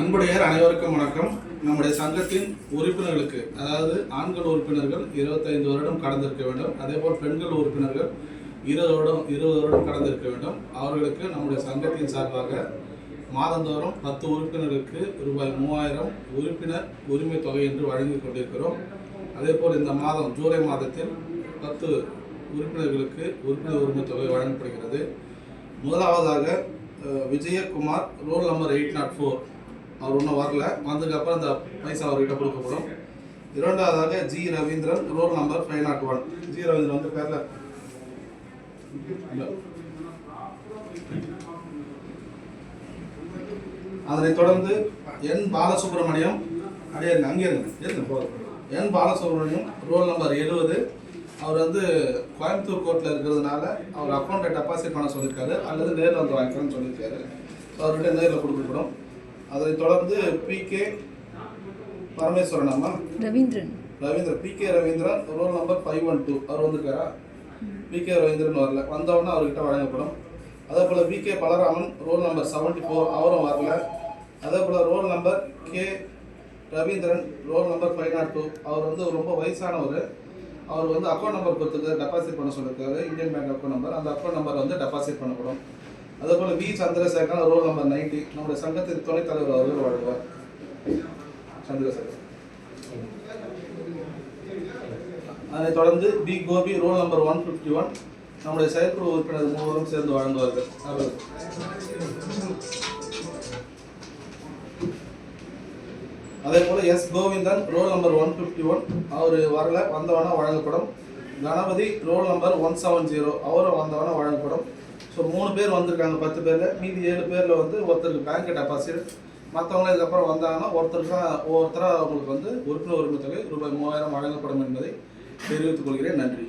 அன்புடையர் அனைவருக்கும் வணக்கம். நம்முடைய சங்கத்தின் உறுப்பினர்களுக்கு அதாவது ஆண்கள் உறுப்பினர்கள் இருபத்தைந்து வருடம் கடந்திருக்க வேண்டும். அதேபோல் பெண்கள் உறுப்பினர்கள் இருபது வருடம் இருபது வருடம் கடந்திருக்க வேண்டும். அவர்களுக்கு நம்முடைய சங்கத்தின் சார்பாக மாதந்தோறும் பத்து உறுப்பினர்களுக்கு ரூபாய் மூவாயிரம் உறுப்பினர் உரிமை தொகை என்று வழங்கி கொண்டிருக்கிறோம். அதேபோல் இந்த மாதம் ஜூலை மாதத்தில் பத்து உறுப்பினர்களுக்கு உறுப்பினர் உரிமை தொகை வழங்கப்படுகிறது. முதலாவதாக Vijayakumar roll number eight nought four. அவர் இன்னும் வரல. வந்ததுக்கப்புறம் இந்த பைசா அவர்கிட்ட கொடுக்கப்படும். இரண்டாவதாக G Ravindran roll number five nought one. G Ravindran வந்து பேர்ல. அதனைத் தொடர்ந்து என் பாலசுப்ரமணியம் அப்படியே அங்கே இருங்க போதும். என் பாலசுப்ரமணியம் ரோல் நம்பர் எழுபது அவர் வந்து கோயம்புத்தூர் கோர்ட்டில் இருக்கிறதுனால அவர் அக்கௌண்ட்டை டெபாசிட் பண்ண சொல்லியிருக்காரு அல்லது நேரில் வந்து வாங்கிக்கணும்னு சொல்லியிருக்காரு. ஸோ அவர்கிட்ட நேரில் கொடுக்கப்படும். அதனைத் தொடர்ந்து பிகே பரமேஸ்வரன் அம்மா. Ravindran. Ravindran PK Ravindran roll number five one two அவர் வந்திருக்காரா? பிகே ரவீந்திரன் வரல. வந்தவுடனே அவர்கிட்ட வழங்கப்படும். அதே போல் VK Balaraman roll number seventy four அவரும் வரல. அதே போல் roll number K Ravindran roll number five nought two அவர் வந்து ரொம்ப வயசானவர். அவர் வந்து அக்கௌண்ட் நம்பர் கொடுத்துருக்கு டெபாசிட் பண்ண சொல்லியிருக்காரு இந்தியன் பேங்க் அக்கௌண்ட் நம்பர் அந்த அக்கௌண்ட் நம்பர் வந்து டெபாசிட் பண்ணப்படும். அதே போல் V Chandrasekaran roll number ninety நம்முடைய சங்கத்தின் துணைத் தலைவர் அவர்கள் வழங்குவார் சந்திரசேகர் அதைத் தொடர்ந்து P Gopi roll number one fifty one நம்முடைய செயற்குழு உறுப்பினர் மூவரும் சேர்ந்து வழங்குவார்கள் அவர்கள். அதே போல S Govindan roll number one fifty one அவர் வரல வந்தவனா வழங்கப்படும். Ganapathi roll number one seven zero அவரும் வந்தவனா வழங்கப்படும். ஸோ மூணு பேர் வந்திருக்காங்க பத்து பேரில். மீதி ஏழு பேரில் வந்து ஒருத்தருக்கு பேங்க் டெபாசிட் மற்றவங்க இதுக்கப்புறம் வந்தாங்கன்னா ஒருத்தருக்கு ஒவ்வொருத்தராக அவங்களுக்கு வந்து உறுப்பினர் உரிமை தொகை ரூபாய் மூவாயிரம் வழங்கப்படும் என்பதை தெரிவித்துக் கொள்கிறேன். நன்றி.